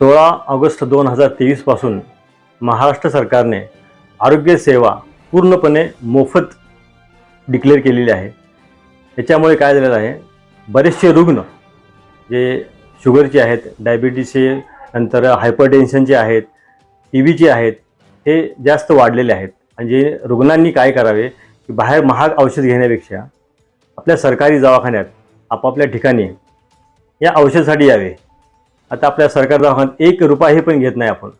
सोळा ऑगस्ट दोन हजार तेवीसपासून महाराष्ट्र सरकारने आरोग्यसेवा पूर्णपणे मोफत डिक्लेअर केलेली आहे. याच्यामुळे काय झालेलं आहे? बरेचसे रुग्ण जे शुगरचे आहेत डायबिटीसचे नंतर हायपरटेन्शनचे आहेत टी व्हीचे आहेत हे जास्त वाढलेले आहेत. आणि जे रुग्णांनी काय करावे? की बाहेर महाग औषध घेण्यापेक्षा आपल्या सरकारी दवाखान्यात आपापल्या ठिकाणी या औषधासाठी यावे. आता आपल्या सरकार दवाखान्यात एक रुपयाही पण घेत नाही आपण.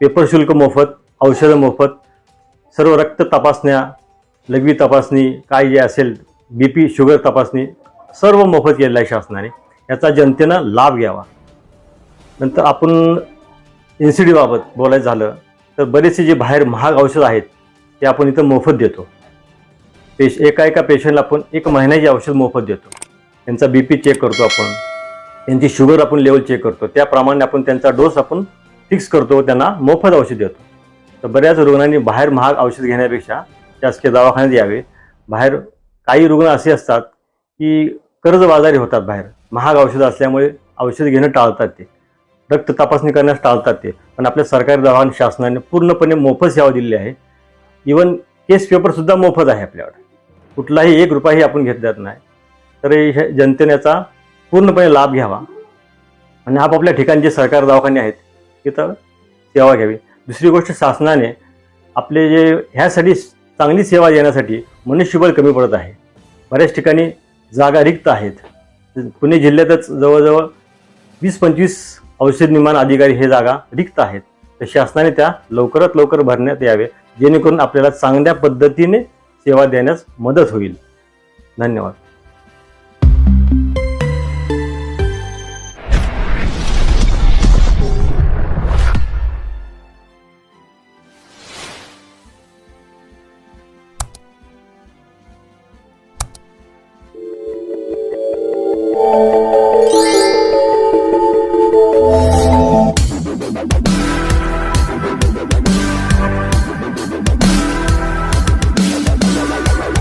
पेपर शुल्क मोफत औषधं मोफत सर्व रक्त तपासण्या लघवी तपासणी काय जे असेल बी पी शुगर तपासणी सर्व मोफत केलेलं आहे शासनाने. याचा जनतेनं लाभ घ्यावा. नंतर आपण इन्सिडीबाबत बोलायचं झालं तर बरेचसे जे बाहेर महाग औषध आहेत ते आपण इथं मोफत देतो. पेश एका एका पेशंटला आपण एक महिन्याचे औषध मोफत देतो. त्यांचा बी पी चेक करतो आपण. त्यांची शुगर आपण लेवल चेक करतो. त्याप्रमाणे आपण त्यांचा डोस आपण फिक्स करतो त्यांना मोफत औषध देतो. तर बऱ्याच रुग्णांनी बाहेर महाग औषध घेण्यापेक्षा शासकीय दवाखान्यात यावे. बाहेर काही रुग्ण असे असतात की कर्जबाजारी होतात बाहेर. महाग औषधं असल्यामुळे औषध घेणं टाळतात ते. रक्त तपासणी करण्यास टाळतात ते. पण आपल्या सरकारी दवाखान शासनाने पूर्णपणे मोफत सेवा दिलेली आहे. इवन केस पेपरसुद्धा मोफत आहे आपल्याकडे. कुठलाही एक रुपयाही आपण घेतल्यात नाही. तर हे जनतेने याचा पूर्णपणे लाभ घ्यावा. आणि आपापल्या ठिकाणचे जे सरकार दवाखाने आहेत तिथं सेवा घ्यावी. दुसरी गोष्ट शासनाने आपले जे ह्यासाठी चांगली सेवा देण्यासाठी मनुष्यबळ कमी पडत आहे. बऱ्याच ठिकाणी जागा रिक्त आहेत. पुणे जिल्ह्यातच जवळजवळ वीस पंचवीस औषध निर्माण अधिकारी हे जागा रिक्त आहेत. तर शासनाने त्या लवकरात लवकर भरण्यात यावे जेणेकरून आपल्याला चांगल्या पद्धतीने सेवा देण्यास मदत होईल. धन्यवाद.